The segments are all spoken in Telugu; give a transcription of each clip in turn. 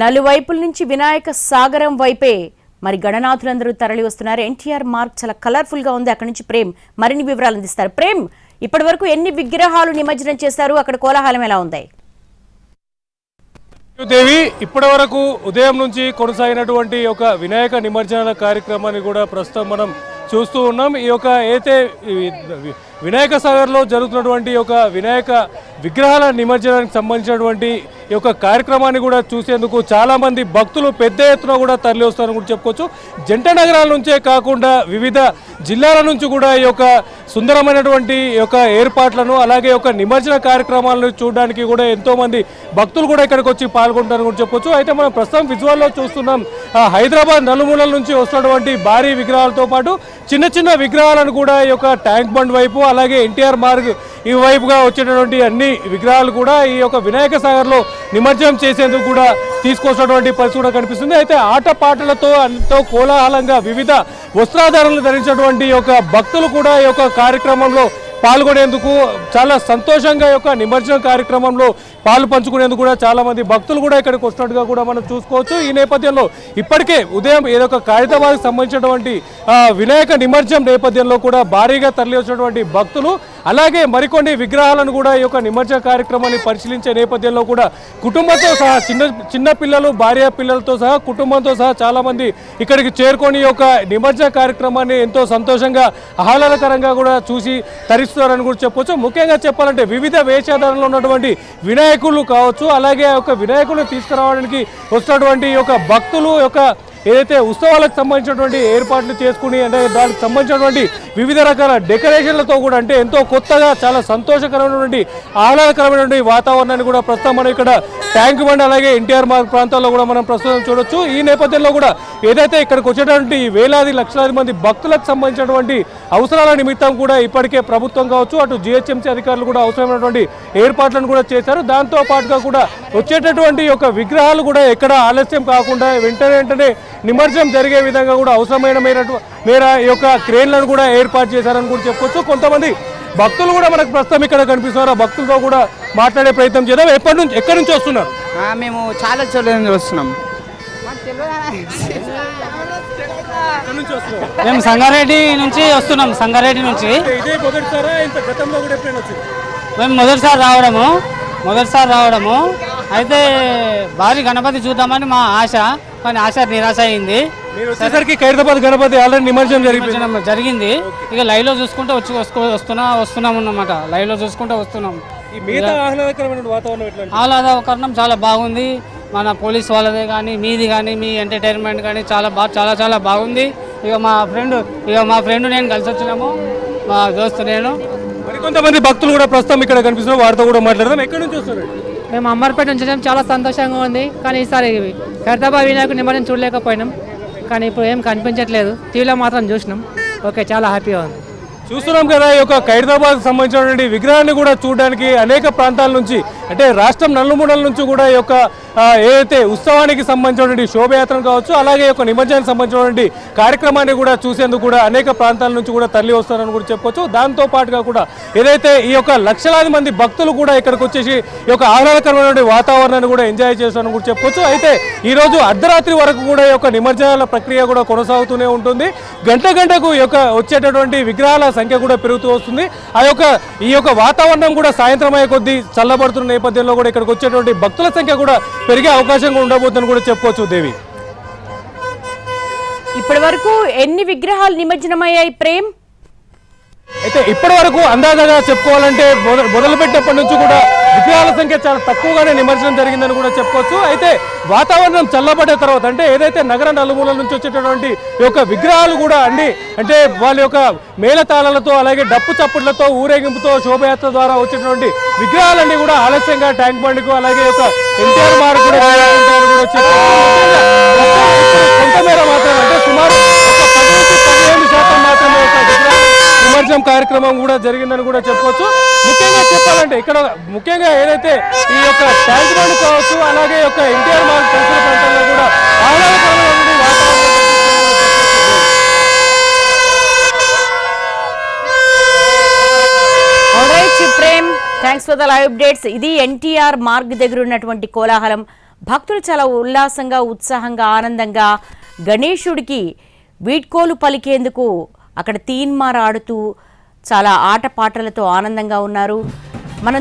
నలువైపుల నుంచి వినాయక సాగరం వైపే. మరి గణనాథులందరూ తరలి వస్తున్నారు ఎన్టీఆర్ మార్క్ చాలా కలర్ఫుల్గా ఉంది. అక్కడి నుంచి ప్రేమ్ మరిన్ని వివరాలు అందిస్తారు. ప్రేమ్ ఇప్పటి వరకు ఎన్ని విగ్రహాలు నిమజ్జనం చేశారు? అక్కడ కోలాహలం ఎలా ఉంది? దేవి ఇప్పటి వరకు ఉదయం నుంచి కొనసాగినటువంటి ఒక వినాయక నిమజ్జనాల కార్యక్రమాన్ని కూడా ప్రస్తుతం మనం చూస్తూ ఉన్నాం. ఈ యొక్క అయితే వినాయక సాగర్లో జరుగుతున్నటువంటి ఒక వినాయక విగ్రహాల నిమజ్జనానికి సంబంధించినటువంటి ఈ యొక్క కార్యక్రమాన్ని కూడా చూసేందుకు చాలామంది భక్తులు పెద్ద ఎత్తున కూడా తరలి వస్తారని కూడా చెప్పుకోవచ్చు. జంట నగరాల నుంచే కాకుండా వివిధ జిల్లాల నుంచి కూడా ఈ యొక్క సుందరమైనటువంటి యొక్క ఏర్పాట్లను అలాగే ఒక నిమజ్జన కార్యక్రమాలను చూడడానికి కూడా ఎంతోమంది భక్తులు కూడా ఇక్కడికి వచ్చి పాల్గొంటారని కూడా చెప్పొచ్చు అయితే మనం ప్రస్తుతం విజువల్లో చూస్తున్నాం హైదరాబాద్ నలుమూలల నుంచి వస్తున్నటువంటి భారీ విగ్రహాలతో పాటు చిన్న చిన్న విగ్రహాలను కూడా ఈ యొక్క ట్యాంక్ బండ్ వైపు అలాగే ఎన్టీఆర్ మార్గ్ ఈ వైపుగా వచ్చేటటువంటి అన్ని విగ్రహాలు కూడా ఈ యొక్క వినాయక సాగర్లో నిమజ్జనం చేసేందుకు కూడా తీసుకొచ్చినటువంటి పరిస్థితి కూడా కనిపిస్తుంది. అయితే ఆట పాటలతో ఎంతో కోలాహలంగా వివిధ వస్త్రాధారణలు ధరించినటువంటి యొక్క భక్తులు కూడా ఈ యొక్క కార్యక్రమంలో పాల్గొనేందుకు చాలా సంతోషంగా యొక్క నిమజ్జన కార్యక్రమంలో పాలు పంచుకునేందుకు కూడా చాలామంది భక్తులు కూడా ఇక్కడికి వస్తున్నట్టుగా కూడా మనం చూసుకోవచ్చు. ఈ నేపథ్యంలో ఇప్పటికే ఉదయం ఏదో ఒక ఖైరతాబాద్కి సంబంధించినటువంటి వినాయక నిమజ్జనం నేపథ్యంలో కూడా భారీగా తరలి వచ్చినటువంటి భక్తులు అలాగే మరికొన్ని విగ్రహాలను కూడా ఈ యొక్క నిమజ్జన కార్యక్రమాన్ని పరిశీలించే నేపథ్యంలో కూడా కుటుంబంతో సహా చిన్న చిన్న పిల్లలు భార్య పిల్లలతో సహా కుటుంబంతో సహా చాలామంది ఇక్కడికి చేరుకొని ఈ యొక్క నిమజ్జన కార్యక్రమాన్ని ఎంతో సంతోషంగా ఆహ్లాదకరంగా కూడా చూసి తరిస్తున్నారని కూడా చెప్పొచ్చు. ముఖ్యంగా చెప్పాలంటే వివిధ వేషధారణలో ఉన్నటువంటి వినాయకులు కావచ్చు అలాగే ఒక యొక్క తీసుకురావడానికి వస్తున్నటువంటి యొక్క భక్తులు యొక్క ఏదైతే ఉత్సవాలకు సంబంధించినటువంటి ఏర్పాట్లు చేసుకుని అంటే దానికి సంబంధించినటువంటి వివిధ రకాల డెకరేషన్లతో కూడా అంటే ఎంతో కొత్తగా చాలా సంతోషకరమైనటువంటి ఆహ్లాదకరమైనటువంటి వాతావరణాన్ని కూడా ప్రస్తుతం మనం ఇక్కడ ట్యాంక్ బండ్ అలాగే ఎన్టీఆర్ మార్గ్ ప్రాంతాల్లో కూడా మనం ప్రస్తుతం చూడొచ్చు. ఈ నేపథ్యంలో కూడా ఏదైతే ఇక్కడికి వచ్చేటువంటి వేలాది లక్షలాది మంది భక్తులకు సంబంధించినటువంటి అవసరాల నిమిత్తం కూడా ఇప్పటికే ప్రభుత్వం కావచ్చు అటు జిహెచ్ఎంసీ అధికారులు కూడా అవసరమైనటువంటి ఏర్పాట్లను కూడా చేశారు. దాంతో పాటుగా కూడా వచ్చేటటువంటి యొక్క విగ్రహాలు కూడా ఎక్కడ ఆలస్యం కాకుండా వెంటనే వెంటనే నిమజ్జనం జరిగే విధంగా కూడా అవసరమైన మేర ఈ యొక్క క్రేన్లను కూడా ఏర్పాటు చేశారని కూడా చెప్పొచ్చు కొంతమంది భక్తులు కూడా మనకు ప్రస్తుతం ఇక్కడ కనిపిస్తున్నారు. ఆ భక్తులతో కూడా మాట్లాడే ప్రయత్నం చేద్దాం. ఎప్పటి నుంచి ఎక్కడి నుంచి వస్తున్నారు? ఆ, మేము చాలా చోట్ల నుంచి వస్తున్నాం. మేము సంగారెడ్డి నుంచి వస్తున్నాం సంగారెడ్డి నుంచి. మేము మొదటిసారి రావడము మొదటిసారి రావడము. అయితే భారీ గణపతి చూద్దామని మా ఆశ. కానీ ఆశ నిరాశ అయింది. మీరు వచ్చేసరికి ఖైరతాబాద్ గణపతి ఆల్రెడీ నిమజ్జనం నిమజ్జనం జరిగింది. ఇక లైవ్లో చూసుకుంటూ వచ్చి వస్తు- వస్తున్నా వస్తున్నాం అన్నమాట. లైవ్లో చూసుకుంటూ వస్తున్నాం. ఈ మిగతా ఆహ్లాదకరమైన వాతావరణం ఎట్లా ఆహ్లాదకరణం చాలా బాగుంది. మన పోలీస్ వాళ్ళదే కానీ మీది కానీ మీ ఎంటర్టైన్మెంట్ కానీ చాలా బాగా చాలా చాలా బాగుంది. ఇక మా ఫ్రెండ్ ఇక మా ఫ్రెండ్ నేను కలిసి వచ్చినాము. మా దోస్తు నేను. మరికొంతమంది భక్తులు కూడా ప్రస్తుతం ఇక్కడ కనిపిస్తున్నారు. వారితో కూడా మాట్లాడదాం. ఎక్కడి నుంచి వస్తారు మేము అమ్మర్పేట నుంచి వచ్చాం. చాలా సంతోషంగా ఉంది. కానీ ఈసారి హైదరాబాద్ వినాయకుడు నిమజ్జనం చూడలేకపోయినాం. కానీ ఇప్పుడు ఏం కనిపించట్లేదు. టీవీలో మాత్రం చూసినాం. ఓకే చాలా హ్యాపీగా ఉంది. చూస్తున్నాం కదా ఈ యొక్క ఖైరతాబాద్ సంబంధించినటువంటి విగ్రహాన్ని కూడా చూడడానికి అనేక ప్రాంతాల నుంచి అంటే రాష్ట్రం నలుమూడల నుంచి కూడా ఈ యొక్క ఏదైతే ఉత్సవానికి సంబంధించినటువంటి శోభయాత్రను కావచ్చు అలాగే ఒక యొక్క నిమజ్జనానికి సంబంధించినటువంటి కార్యక్రమాన్ని కూడా చూసేందుకు కూడా అనేక ప్రాంతాల నుంచి కూడా తరలి వస్తారని కూడా చెప్పొచ్చు దాంతో పాటుగా కూడా ఏదైతే ఈ యొక్క లక్షలాది మంది భక్తులు కూడా ఇక్కడికి వచ్చేసి ఈ యొక్క ఆహ్లాదకరమైనటువంటి వాతావరణాన్ని కూడా ఎంజాయ్ చేస్తారని కూడా చెప్పొచ్చు అయితే ఈరోజు అర్ధరాత్రి వరకు కూడా ఈ యొక్క నిమజ్జనాల ప్రక్రియ కూడా కొనసాగుతూనే ఉంటుంది. గంట గంటకు ఈ యొక్క వచ్చేటటువంటి విగ్రహాల సంఖ్య కూడా పెరుగుతూ వస్తుంది. ఆ యొక్క ఈ యొక్క వాతావరణం కూడా సాయంత్రం అయ్యే కొద్దీ చల్లబడుతున్న నేపథ్యంలో కూడా ఇక్కడికి వచ్చేటువంటి భక్తుల సంఖ్య కూడా పెరిగే అవకాశం ఉండబోతుందని కూడా చెప్పుకోవచ్చు దేవి. ఇప్పటి వరకు ఎన్ని విగ్రహాలు నిమజ్జనమయ్యాయి ప్రేమ్? అయితే ఇప్పటి వరకు అందాజగా చెప్పుకోవాలంటే మొద- మొదలుపెట్టినప్పటి నుంచి కూడా విగ్రహాల సంఖ్య చాలా తక్కువగానే నిమజ్జనం జరిగిందని కూడా చెప్పుకోవచ్చు. అయితే వాతావరణం చల్లబడ్డ తర్వాత అంటే ఏదైతే నగర నలుమూలల నుంచి వచ్చేటటువంటి యొక్క విగ్రహాలు కూడా అన్ని అంటే వాళ్ళ యొక్క మేళతాళాలతో అలాగే డప్పు చప్పుట్లతో ఊరేగింపుతో శోభయాత్ర ద్వారా వచ్చేటటువంటి విగ్రహాలన్నీ కూడా ఆలస్యంగా ట్యాంక్ బండ్కు అలాగే యొక్క ఎన్టీఆర్ మార్గ్ కూడా కొంతమేర మాత్రం అంటే సుమారు పదిహేను శాతం మాత్రమే నిమజ్జనం కార్యక్రమం కూడా జరిగిందని కూడా చెప్పొచ్చు. ముఖ్యంగా చెప్పాలంటే ఇక్కడ ముఖ్యంగా ఏదైతే ఈ యొక్క ట్యాంక్ బండ్ కావచ్చు అలాగే యొక్క ఎన్టీఆర్ మార్గ్ పరిసర ప్రాంతాల్లో కూడా ఆహ్లాదకరమైన వాతావరణం Prem thanks for the live updates ఇది ఎన్టీఆర్ మార్గ్ దగ్గర ఉన్నటువంటి కోలాహలం. భక్తులు చాలా ఉల్లాసంగా ఉత్సాహంగా ఆనందంగా గణేశుడికి వీడ్కోలు పలికేందుకు అక్కడ తీన్మార్ ఆడుతూ చాలా ఆటపాటలతో ఆనందంగా ఉన్నారు. మనం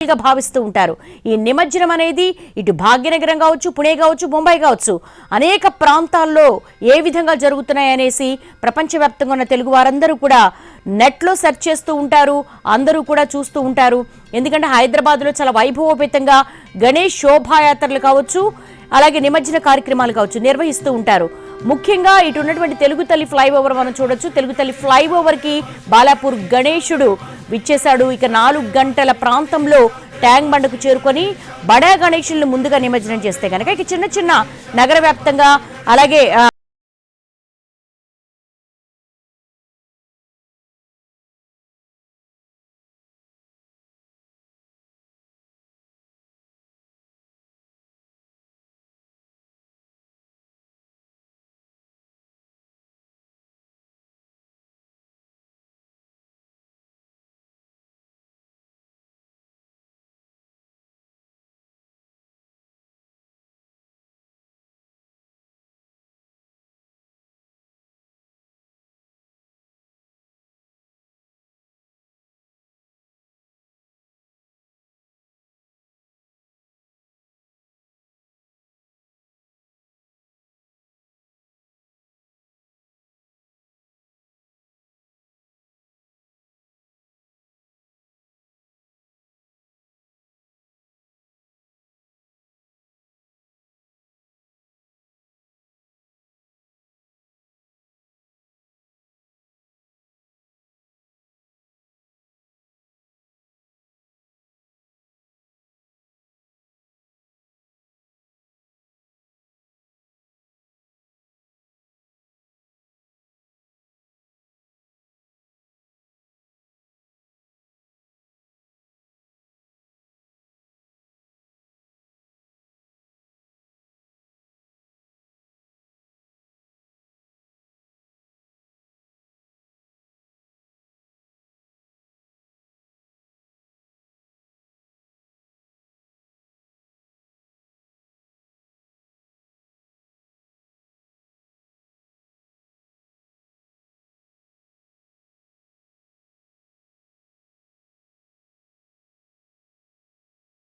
గా భావిస్తూ ఉంటారు. ఈ నిమజ్జనం అనేది ఇటు భాగ్యనగరం కావచ్చు పుణే కావచ్చు ముంబై కావచ్చు అనేక ప్రాంతాల్లో ఏ విధంగా జరుగుతున్నాయి అనేసి ప్రపంచవ్యాప్తంగా ఉన్న తెలుగు వారందరూ కూడా నెట్లో సెర్చ్ చేస్తూ ఉంటారు అందరూ కూడా చూస్తూ ఉంటారు. ఎందుకంటే హైదరాబాద్లో చాలా వైభవోపేతంగా గణేష్ శోభాయాత్రలు కావచ్చు అలాగే నిమజ్జన కార్యక్రమాలు కావచ్చు నిర్వహిస్తూ ఉంటారు. ముఖ్యంగా ఇటు ఉన్నటువంటి తెలుగు తల్లి ఫ్లైఓవర్ మనం చూడొచ్చు. తెలుగు తల్లి ఫ్లైఓవర్కి బాలాపూర్ గణేశుడు విచ్చేశాడు. ఇక నాలుగు గంటల ప్రాంతంలో ట్యాంక్ బండకు చేరుకొని బడా గణేశులను ముందుగా నిమజ్జనం చేస్తే కనుక ఇక చిన్న చిన్న నగర వ్యాప్తంగా అలాగే